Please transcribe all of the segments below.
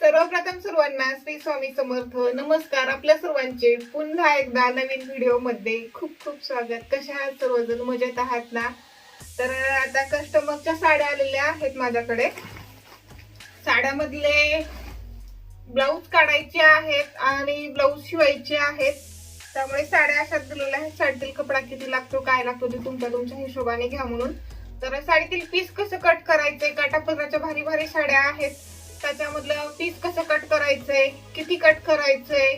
सर्वप्रथम सर्वांना श्री स्वामी समर्थ नमस्कार. आपल्या सर्वांचे पुन्हा एकदा नवीन व्हिडिओमध्ये खूप खूप स्वागत. कशा आहात सर्वजण? मजेत आहात ना? तर आता कस्टमरच्या साड्या आलेल्या आहेत माझ्याकडे. साड्यामधले ब्लाऊज काढायचे आहेत आणि ब्लाऊज शिवायचे आहेत. त्यामुळे साड्या अशात दिलेल्या आहेत. साडीतील कपडा किती लागतो काय लागतो ते तुमच्या तुमच्या हिशोबाने घ्या म्हणून. तर साडीतील पीस कसं कट करायचे काटापदराच्या भारी भारी साड्या आहेत. त्याच्यामधलं पीस कसं कट करायचंय किती कट करायचंय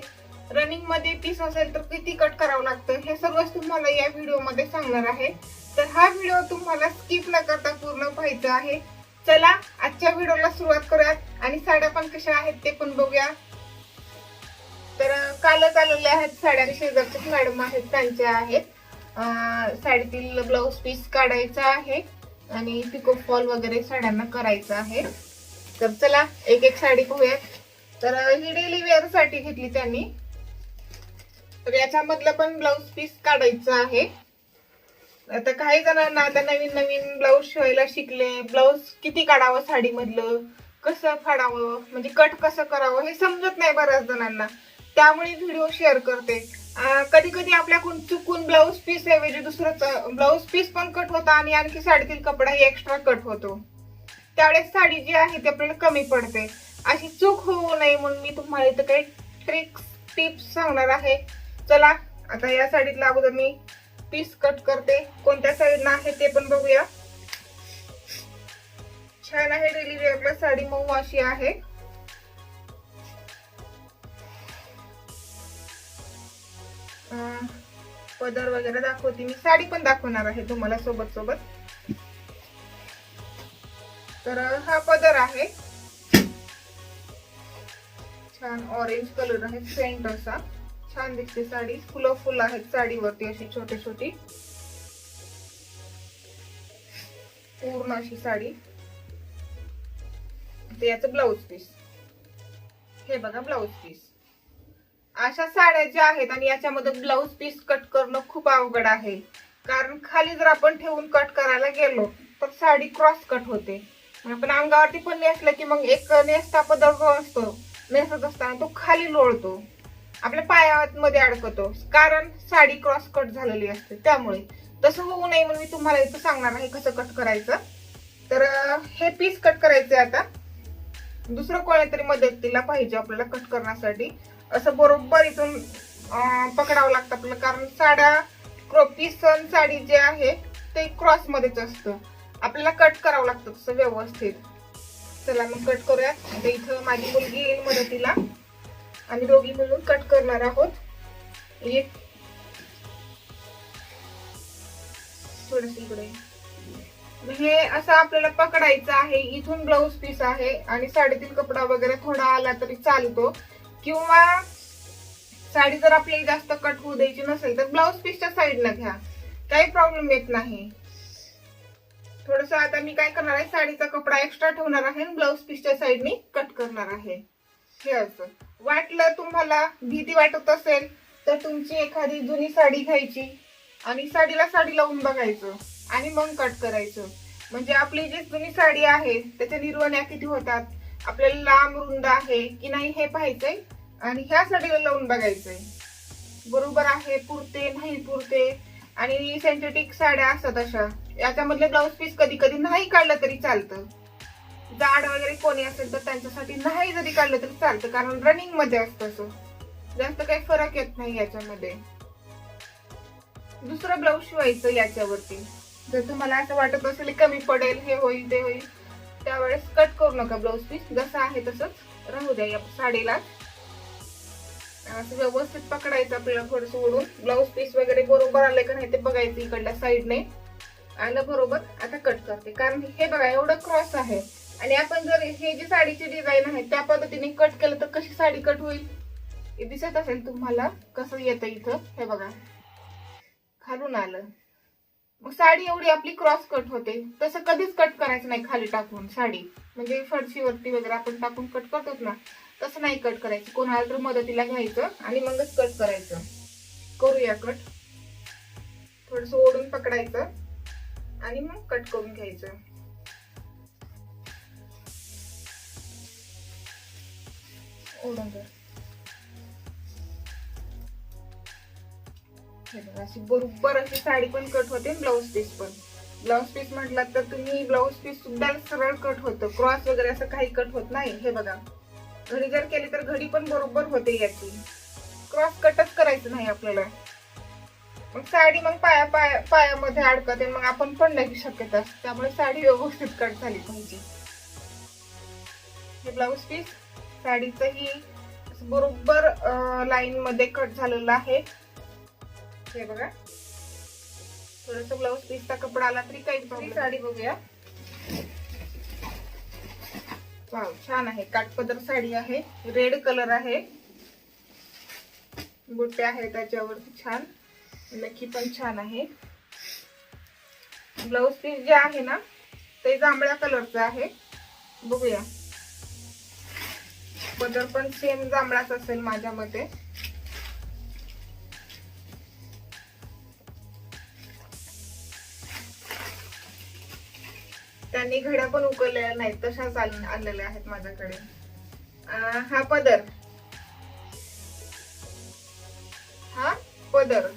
रनिंगमध्ये पीस असेल तर किती कट करावं लागतं हे सर्वच तुम्हाला या व्हिडिओमध्ये सांगणार आहे. तर हा व्हिडिओ तुम्हाला स्किप न करता पूर्ण पाहायचा आहे. चला आजच्या व्हिडिओला सुरुवात करूयात आणि साड्या पण कशा आहेत ते पण बघूया. तर कालच आलेल्या आहेत साड्या शेजारच्याच मॅडम आहेत त्यांच्या आहेत. साडीतील ब्लाऊज पीस काढायचा आहे आणि पिको फॉल वगैरे साड्यांना करायचं आहे. तर चला एक एक साडी पाहूयात तर ही डेली वेअरसाठी घेतली त्यांनी. तर याच्यामधलं पण ब्लाऊज पीस काढायचं आहे. आता काही जणांना आता नवीन नवीन ब्लाऊज शिवायला शिकले. ब्लाऊज किती काढावं साडीमधलं? कसं फाडावं? म्हणजे कट कसं करावं? हे समजत नाही बऱ्याच जणांना. त्यामुळे व्हिडिओ शेअर करते. कधी कधी आपल्याकडून चुकून ब्लाऊज पीस ऐवजी दुसरं ब्लाऊज पीस पण कट होता आणि आणखी साडीतील कपडाही एक्स्ट्रा कट होतो. त्यावेळेस साडी जी आहे ती आपल्याला कमी पडते. अशी चूक होऊ नये म्हणून मी तुम्हाला इथं काही ट्रिक्स टिप्स सांगणार आहे. चला आता या साडीतला अगोदर मी पीस कट करते. कोणत्या साईडनं आहे ते पण बघूया. छान आहे डेली साडी मऊ अशी आहे. पदर वगैरे दाखवते मी. साडी पण दाखवणार आहे तुम्हाला सोबत सोबत तर हा पदर आहे. छान ऑरेंज कलर आहे सेंट असा. छान दिसते साडी. फुलं फुल आहेत साडीवरती अशी छोटी छोटी. पूर्ण अशी साडी. ते याचं ब्लाऊज पीस हे बघा ब्लाऊज पीस अशा साड्या ज्या आहेत आणि याच्यामध्ये ब्लाऊज पीस कट करणं खूप अवघड आहे. कारण खाली जर आपण ठेवून कट करायला गेलो तर साडी क्रॉस कट होते. पण अंगावरती पण नेसलं की मग एक नेसता पदर असतो. नेसत असताना तो खाली लोळतो. आपल्या पायामध्ये अडकतो. कारण साडी क्रॉस कट झालेली असते. त्यामुळे तसं होऊ नये म्हणून मी तुम्हाला इथं सांगणार आहे कसं कट करायचं. तर हे पीस कट करायचे आता. दुसरं कोणीतरी मदतीला पाहिजे आपल्याला कट करण्यासाठी. असं बरोबर इथून पकडावं लागतं आपल्याला. कारण साड्या पीस साडी जे आहे ते क्रॉसमध्येच असतं. आपल्याला कट करावं लागतं तसं व्यवस्थित. चला मग कट करूया. आता इथं माझी मुलगी येईल मदतीला. आम्ही दोघी मिळून कट करणार आहोत. एक. थोडस इकडे. हे असं आपल्याला पकडायचं आहे. इथून ब्लाऊज पीस आहे आणि साडीतील कपडा वगैरे थोडा आला तरी चालतो. किंवा साडी जर आपल्याला जास्त कट होऊ द्यायची नसेल तर ब्लाऊज पीसच्या साईडला घ्या. काही प्रॉब्लेम येत नाही. थोडस आता मी काय करणार आहे साडीचा कपडा एक्स्ट्रा ठेवणार आहे आणि ब्लाऊज पीसच्या साईडनी कट करणार आहे. हे असं. वाटलं तुम्हाला भीती वाटत असेल तर तुमची एखादी जुनी साडी घ्यायची आणि साडीला साडी लावून बघायचं आणि मग कट करायचं. म्हणजे आपली जी जुनी साडी आहे त्याच्या निर्वण्या किती होतात आपल्याला लांब रुंद आहे की नाही हे पाहायचंय आणि ह्या साडीला लावून बघायचंय. बरोबर आहे पुरते नाही पुरते आणि सिंथेटिक साड्या असतात अशा. याच्यामधले ब्लाऊज पीस कधी कधी नाही काढलं तरी चालतं. जाड वगैरे कोणी असेल तर त्यांच्यासाठी नाही जरी काढलं तरी चालतं कारण रनिंगमध्ये असतं असं. जास्त काही फरक येत नाही याच्यामध्ये. दुसरं ब्लाऊज शिवायचं याच्यावरती. जर तुम्हाला असं वाटत असेल कमी पडेल हे होईल ते होईल त्यावेळेस कट करू नका ब्लाऊज पीस जसं आहे तसंच राहू द्या या साडीला. असं व्यवस्थित पकडायचं आपल्याला थोडस ओढून. ब्लाऊज पीस वगैरे बरोबर आले का नाही ते बघायचं इकडल्या साईडने आलं बरोबर आता कट करते. कारण हे बघा एवढं क्रॉस आहे. आणि आपण जर हे जी साडीची डिझाईन आहे त्या पद्धतीने कट केलं तर कशी साडी कट होईल? दिसत असेल तुम्हाला कसं येतं इथं? हे बघा. खालून आलं. मग साडी एवढी आपली क्रॉस कट होते. तसं कधीच कट करायचं नाही खाली टाकून साडी. म्हणजे फरशीवरती वगैरे आपण टाकून कट करतोच ना. तसं नाही कट करायचं. कोणाला तर मदतीला घ्यायचं आणि मगच कट करायचं. करूया कट थोडस ओढून पकडायचं. आणि मग कट करून घ्यायचं. ओढून अशी बरोबर अशी साडी पण कट होते ब्लाऊज पीस पण. ब्लाऊज पीस म्हटलं तर तुम्ही ब्लाऊज पीस सुद्धा सरळ कट होतं. क्रॉस वगैरे असं काही कट होत नाही. हे बघा. घडी जर केली तर घडी पण बरोबर होते याची. क्रॉस कटच करायचं नाही आपल्याला. मग साडी मग पाया पाया पायामध्ये अडकते मग आपण पडण्याची शक्यता असते त्यामुळे साडी व्यवस्थित कट झाली पाहिजे. हे ब्लाऊज पीस साडीचंही बरोबर लाईन मध्ये कट झालेलं आहे. हे बघा. थोडस ब्लाऊज पीसचा कपडा आला तरी काही साडी बघूया. छान आहे. काठपदर साडी आहे. रेड कलर आहे. बुट्टे आहे त्याच्यावरती छान. नक्की पण छान आहे. ब्लाऊज पीस जे आहे ना ते जांभळ्या कलरचं आहे. बघूया. पदर पण सेम जांभळाच असेल माझ्या मते. त्यांनी घड्या पण उकळलेल्या नाहीत तशाच आलेल्या आणलेल्या आहेत माझ्याकडे. हा पदर. हा पदर.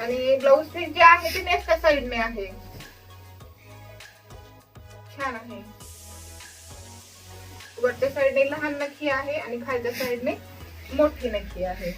आणि ब्लाऊज पीस जे आहे ते नेक्स्ट साइडने आहे. छान आहे. वरच्या साईडने लहान नखी आहे आणि खालच्या साईडने मोठी नखी आहे.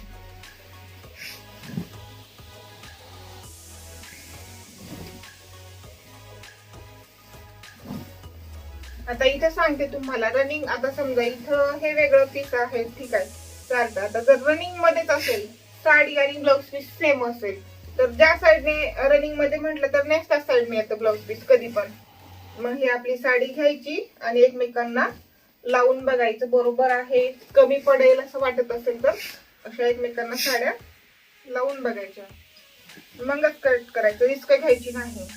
आता इथे सांगते तुम्हाला रनिंग आता समजा इथं हे वेगळं पीस आहे ठीक आहे. चालतं. आता जर रनिंग मध्येच असेल साडी आणि ब्लाऊज पीस सेम असेल. तर ज्या साईडने रनिंगमध्ये म्हटलं तर नेक्स्ट साईडने येतं ब्लाऊज पीस कधी पण. मग ही आपली साडी घ्यायची आणि एकमेकांना लावून बघायचं. बरोबर आहे कमी पडेल असं वाटत असेल तर अशा एकमेकांना साड्या लावून बघायच्या. मगच कट करायचं. रिस्क घ्यायची नाही.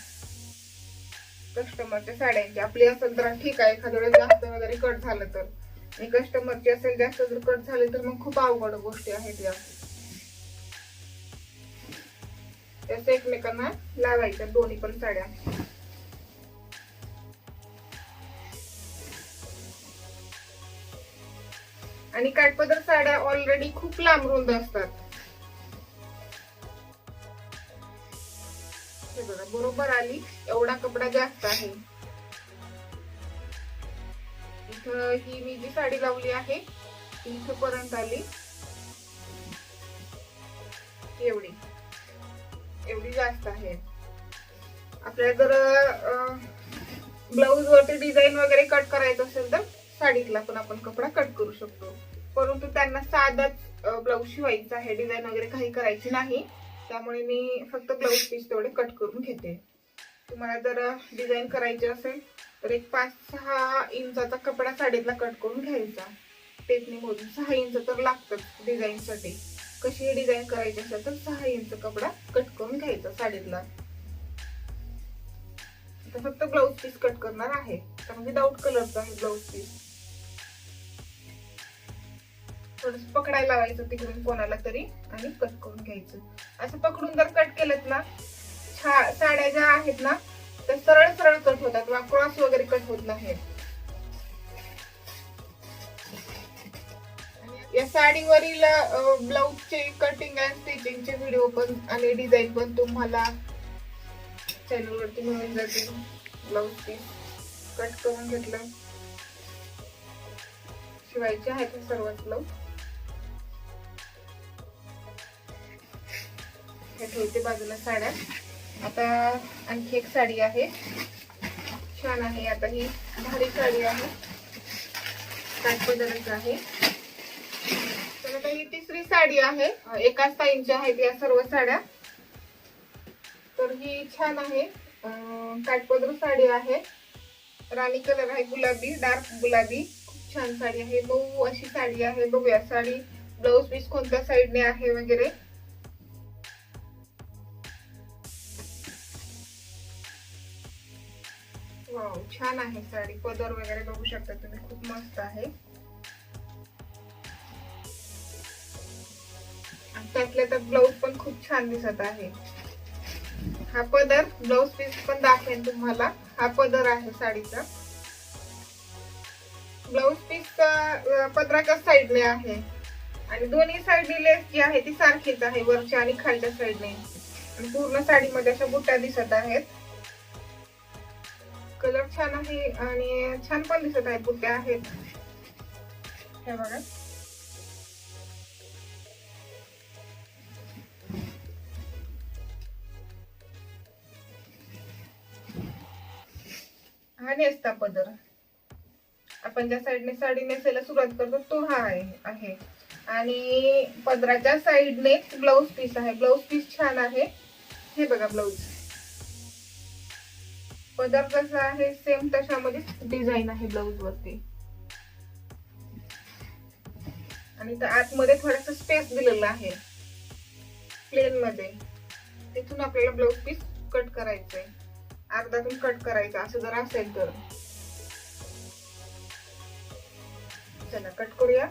कस्टमरच्या साड्यांची. आपली असेल तर ठीक आहे. एखाद्या वेळेस जास्त वगैरे कट झालं तर. आणि कस्टमरची असेल जास्त जर कट झाले तर मग खूप अवघड गोष्टी आहेत या. त्याचं एकमेकांना लावायच्या दोन्ही पण साड्या. आणि काठपदर साड्या ऑलरेडी खूप लांब रुंद असतात. बघा बरोबर आली एवढा कपडा जास्त आहे. इथं ही मी जी साडी लावली आहे ती इथं पर्यंत आली. एवढी. एवढी जास्त आहे. आपल्याला जर ब्लाऊज वरती डिझाईन वगैरे कट करायचं असेल तर साडीतला पण आपण कपडा कट करू शकतो. परंतु त्यांना साधाच ब्लाऊज शिवायचा आहे. डिझाईन वगैरे काही करायची नाही. त्यामुळे मी फक्त ब्लाऊज पीस तेवढे कट करून घेते. तुम्हाला जर डिझाईन करायची असेल तर एक पाच सहा इंचाचा कपडा साडीतला कट करून घ्यायचा. टेपनी मोजून सहा इंच तर लागतात डिझाईनसाठी कशी डिझाईन करायची असेल तर सहा इंच कपडा कट करून घ्यायचा साडीतला. आता फक्त ब्लाऊज पीस कट करणार आहे. कारण विदाऊट कलरचा आहे ब्लाऊज पीस थोडस पकडायला लावायचं तिकडून कोणाला तरी आणि कट करून घ्यायचं. असं पकडून जर कट केलं ना छा- साड्या ज्या आहेत ना त्या सरळ सरळ कट होतात किंवा क्रॉस वगैरे कट होत नाहीत. या साडीवरील ब्लाऊजचे कटिंग अँड स्टिचिंगचे व्हिडिओ पण आणि डिझाईन पण तुम्हाला चॅनलवरती मिळून जातील. ब्लाऊज पीस कट करून घेतलं. शिवायचे आहेत हे सर्वच ब्लाऊज. हे ठेवते बाजूला साड्या. आता आणखी एक साडी आहे. छान आहे. आता ही भारी साडी आहे. काठपदरच आहे. साडी आहे. एकाच ताईंची आहेत या सर्व साड्या. तर ही छान आहे. काटपदर साडी आहे. राणी कलर आहे गुलाबी डार्क गुलाबी. खूप छान साडी आहे. मऊ अशी साडी आहे. बघूया साडी ब्लाऊज पीस कोणत्या साईडने आहे वगैरे. छान आहे साडी. पदर वगैरे बघू शकता तुम्ही. खूप मस्त आहे. आणि त्यातल्या त्यात ब्लाऊज पण खूप छान दिसत आहे. हा पदर ब्लाऊज पीस पण दाखवेन तुम्हाला. हा पदर आहे साडीचा. ब्लाऊज पीस पदराच्या साईडने आहे. आणि दोन्ही साईडने लेस जी आहे ती सारखीच आहे वरच्या आणि खालच्या साईडने आणि पूर्ण साडीमध्ये अशा बुट्ट्या दिसत आहेत. कलर छान आहे आणि छान पण दिसत आहे बुट्ट्या आहेत. हे बघा. हा नेसता पदर. आपण ज्या साईडने साडी नेसायला सुरुवात करतो तो हा आहे आणि पदराच्या साईडने ब्लाऊज पीस आहे. ब्लाऊज पीस छान आहे. हे बघा ब्लाऊज पदर कसा आहे सेम तशामध्ये डिझाईन आहे ब्लाऊज वरती. आणि आतमध्ये थोडासा स्पेस दिलेला आहे. प्लेन मध्ये. तिथून आपल्याला ब्लाऊज पीस कट करायचंय. अर्धातून कट करायचं असं जर असेल तर. चला कट करूया.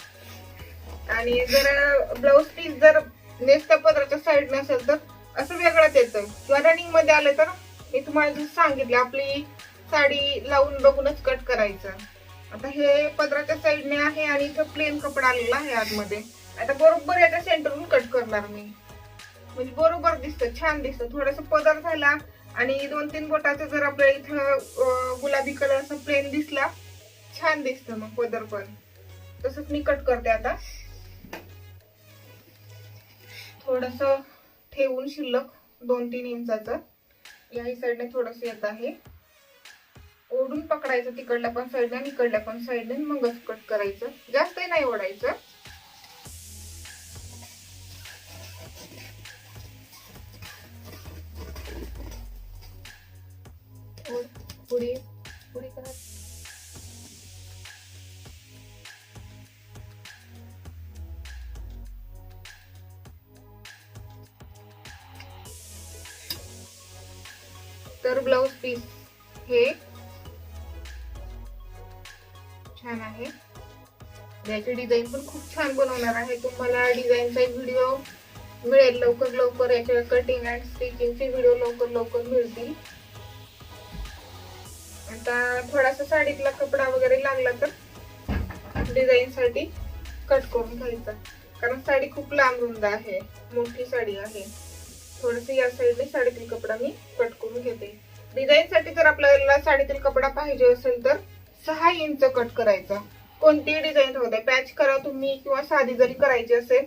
आणि जर ब्लाऊज पीस जर नेसता पदराच्या साईड नसेल तर असं वेगळंच येतं. किंवा रनिंगमध्ये आलं तर मी तुम्हाला जसं सांगितलं आपली साडी लावून बघूनच कट करायचं. आता हे पदराच्या साईडने आहे आणि इथं प्लेन कपडा आलेला आहे आतमध्ये. आता बरोबर याच्या सेंटरवरून कट करणार मी. म्हणजे बरोबर दिसतं छान दिसतं. थोडस पदर झाला आणि दोन तीन बोटाचं जर आपल्याला इथं गुलाबी गुलाबी कलरचा प्लेन दिसला छान दिसतं मग पदर पण. तसंच मी कट करते आता. थोडस ठेवून शिल्लक दोन तीन इंचाचं याही साईडने थोडस येत आहे. ओढून पकडायचं तिकडल्या पण साईडने आणि इकडल्या पण साईडने मगच कट करायचं. जास्तही नाही ओढायचं. पुढे पुढे करा. तर ब्लाउज पीस हे छान आहे. याचे डिझाईन पण खूप छान बनवणार आहे. तुम्हाला डिझाईनचा व्हिडिओ मिळेल लवकर लवकर. याच्या कटिंग अँड स्टिचिंगचे व्हिडिओ लवकर लवकर मिळतील. आता थोडासा साडीतला कपडा वगैरे लागला तर डिझाईन साठी कट करून घ्यायचा. कारण साडी खूप लांब रुंद आहे मोठी साडी आहे. थोडस या साईडने साडीतील कपडा मी कट करून घेते. डिझाईन साठी जर आपल्याला साडीतील कपडा पाहिजे असेल तर सहा इंच कट करायचा. कोणतीही डिझाईन होते पॅच करा तुम्ही किंवा साधी जरी करायची असेल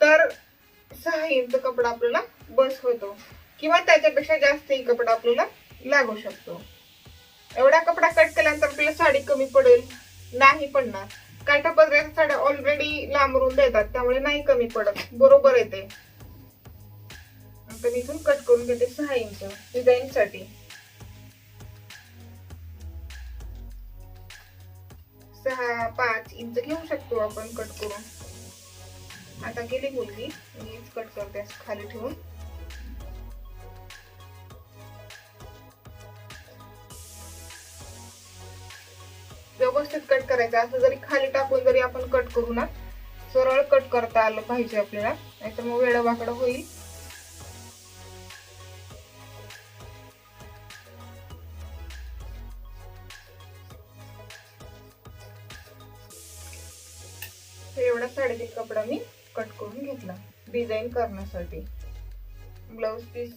तर सहा इंच कपडा आपल्याला बस होतो. किंवा त्याच्यापेक्षा जास्तही कपडा आपल्याला लागू शकतो. एवढा कपडा कट केल्यानंतर आपल्याला साडी कमी पडेल. नाही पडणार. काठा पदराच्या साड्या ऑलरेडी लांबरून देतात त्यामुळे नाही कमी पडत. बरोबर येते आता मी इथून कट करून घेते सहा इंच डिझाईन साठी. सहा पाच इंच घेऊ शकतो आपण कट करून. आता गेली मुलगी मीच कट करते खाली ठेवून. करायचं असं जरी खाली टाकून जरी आपण कट करू ना सरळ कट करता आलं पाहिजे आपल्याला नाहीतर मग वेळवाकडं होईल. एवढा साडेतीन कपडा मी कट करून घेतला डिझाईन करण्यासाठी. ब्लाऊज पीस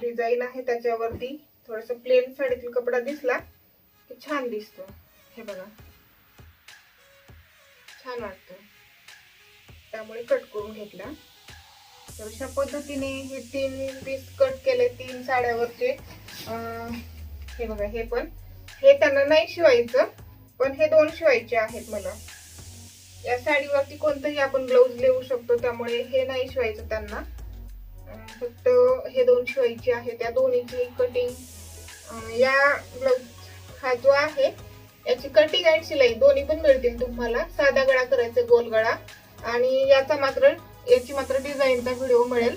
डिझाईन आहे त्याच्यावरती. थोडस प्लेन साडीतील कपडा दिसला. की छान दिसतो. हे बघा. छान वाटतं त्यामुळे कट करून घेतला. तर अशा पद्धतीने हे तीन पीस कट केले तीन साड्यावरचे. हे बघा हे पण. हे त्यांना नाही शिवायचं पण हे दोन शिवायचे आहेत मला. या साडीवरती कोणतंही आपण ब्लाऊज लिहू शकतो त्यामुळे हे नाही शिवायचं त्यांना. फक्त हे दोन शिवायचे आहेत. त्या दोन्हीची कटिंग या ब्लाऊज हा जो आहे याची कटिंग अँड शिलाई दोन्ही पण मिळतील तुम्हाला. साधा गळा करायचा गोल गळा. आणि याचा मात्र याची मात्र डिझाईनचा व्हिडिओ मिळेल.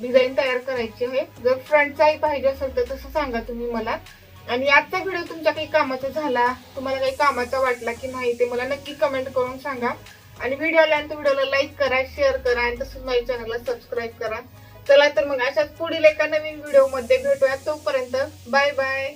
डिझाईन तयार करायची आहे. जर फ्रंटचाही पाहिजे असेल तर तसं सांगा तुम्ही मला. आणि आजचा व्हिडिओ तुमच्या काही कामाचा झाला तुम्हाला काही कामाचा वाटला की नाही ते मला नक्की कमेंट करून सांगा. आणि व्हिडिओ आल्यानंतर व्हिडिओला लाईक करा शेअर करा आणि तसंच माझ्या चॅनलला सबस्क्राईब करा. चला तर मग अशाच पुढील एका नवीन व्हिडिओमध्ये भेटूया. तोपर्यंत बाय बाय